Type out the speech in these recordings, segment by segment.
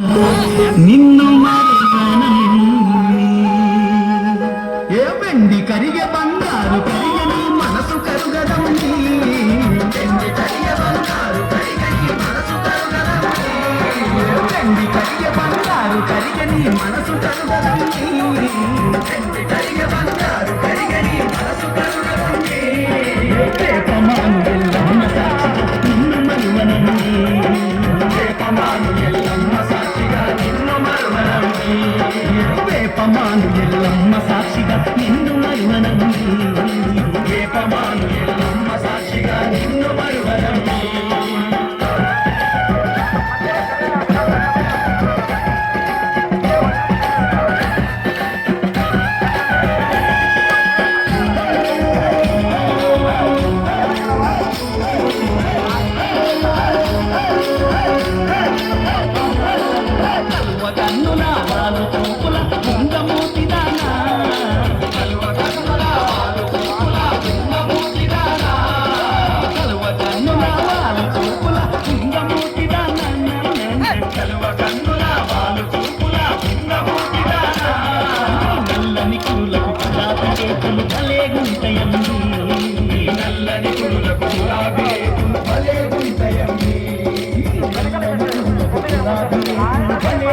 నిన్ను ఏమండి వెండి కరిగే బంగారు కరిగను మనసు కరుగదండి. వెండి కరిగే బంగారు కరిగని మనసు కరుగ అపమాను ఎల్లమ్మ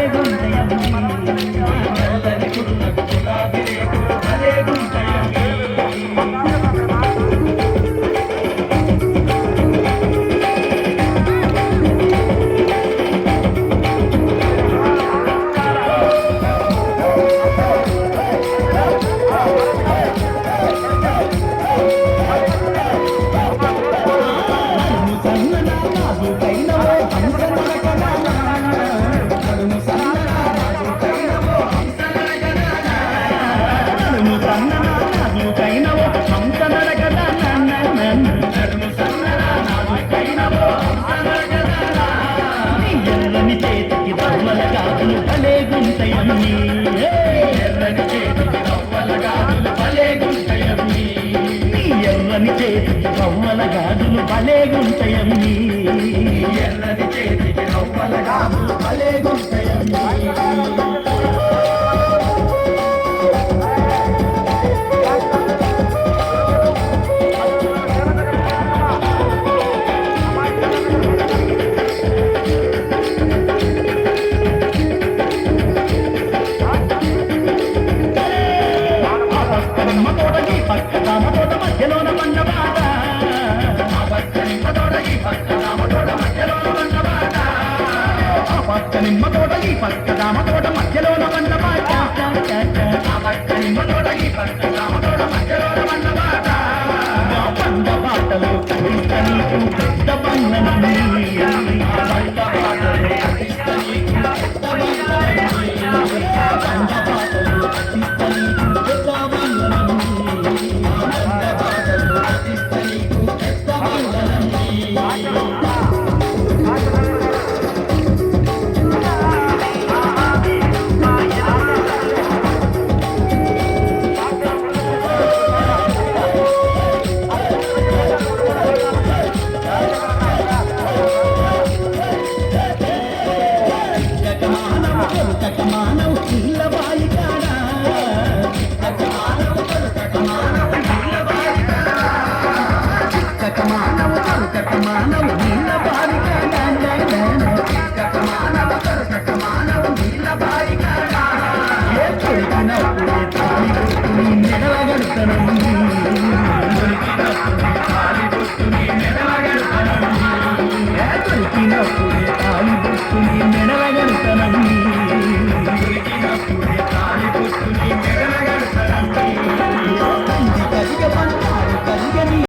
கைதும் చేతికి బొమ్మల గాజులు భలే ఉంటాయమ్మి ఎల్లటి చేతికి బొమ్మల గాజులు భలే పక్క నిమ్మ తోట ఈ పక్క రామ తోట మధ్యలోన వంట మాట పక్క నిమ్మ తోట ఈ పక్క రామ తోట మధ్యలోన వంట మాట వంద పాటలు